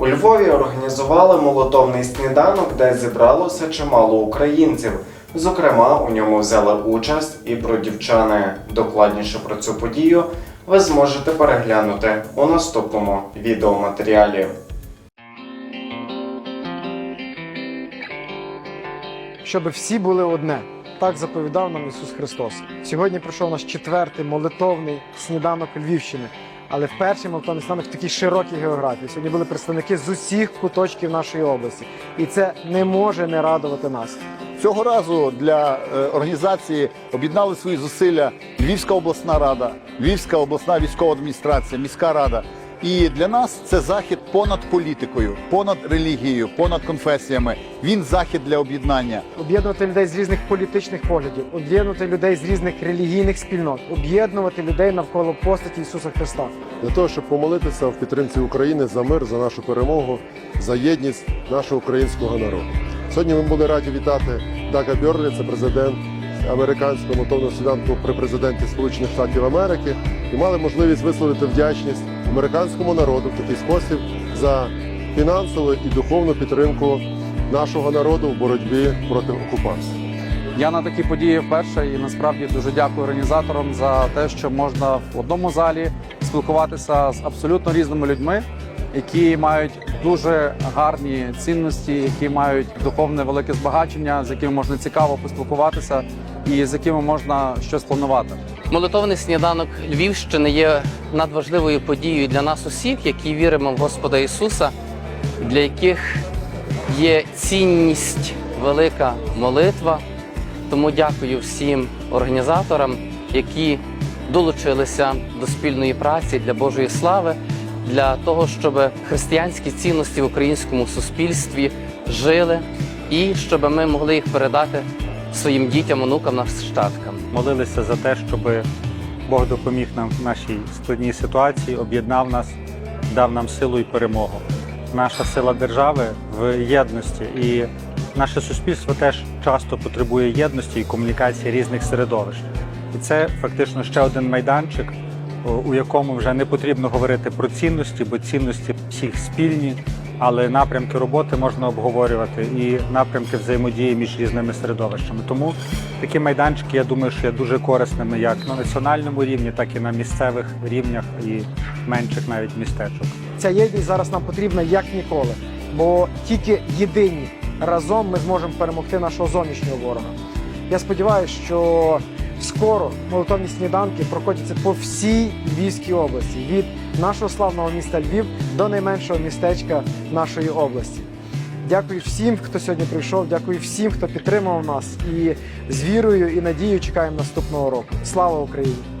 У Львові організували молотовний сніданок, де зібралося чимало українців. Зокрема, у ньому взяли участь і бродівчани. Докладніше про цю подію ви зможете переглянути у наступному відеоматеріалі. щоб всі були одне. Так заповідав нам Ісус Христос. Сьогодні прийшов наш четвертий молитовний сніданок Львівщини. Але в ми сніданок в такій широкій географії. Сьогодні були представники з усіх куточків нашої області. І це не може не радувати нас. Цього разу для е, організації об'єднали свої зусилля Львівська обласна рада, Львівська обласна військова адміністрація, міська рада. І для нас це захід понад політикою, понад релігією, понад конфесіями. Він захід для об'єднання. Об'єднувати людей з різних політичних поглядів, об'єднувати людей з різних релігійних спільнот, об'єднувати людей навколо постаті Ісуса Христа. для того, щоб помолитися в підтримці України за мир, за нашу перемогу, за єдність нашого українського народу. Сьогодні ми були раді вітати Дага Бьорлі, це президент американського мотовного сніданку при президенті Сполучених Штатів Америки, і мали можливість висловити вдячність американському народу в такий спосіб за фінансову і духовну підтримку нашого народу в боротьбі проти окупації. Я на такі події вперше і насправді дуже дякую організаторам за те, що можна в одному залі спілкуватися з абсолютно різними людьми, які мають дуже гарні цінності, які мають духовне велике збагачення, з якими можна цікаво поспілкуватися і з якими можна щось планувати. Молитовний сніданок Львівщини є надважливою подією для нас усіх, які віримо в Господа Ісуса, для яких є цінність велика молитва. Тому дякую всім організаторам, які долучилися до спільної праці для Божої слави, для того, щоб християнські цінності в українському суспільстві жили і щоб ми могли їх передати своїм дітям, онукам, нащадкам. молилися за те, щоб Бог допоміг нам в нашій складній ситуації, об'єднав нас, дав нам силу і перемогу. Наша сила держави в єдності, і наше суспільство теж часто потребує єдності і комунікації різних середовищ. І це фактично ще один майданчик, у якому вже не потрібно говорити про цінності, бо цінності всіх спільні, але напрямки роботи можна обговорювати і напрямки взаємодії між різними середовищами. Тому такі майданчики, я думаю, що є дуже корисними як на національному рівні, так і на місцевих рівнях і менших навіть містечок. Ця єдність зараз нам потрібна як ніколи, бо тільки єдині разом ми зможемо перемогти нашого зовнішнього ворога. Я сподіваюся, що скоро молотовні сніданки прокотяться по всій Львівській області від нашого славного міста Львів до найменшого містечка нашої області. Дякую всім, хто сьогодні прийшов. Дякую всім, хто підтримав нас. І з вірою і надією чекаємо наступного року. Слава Україні!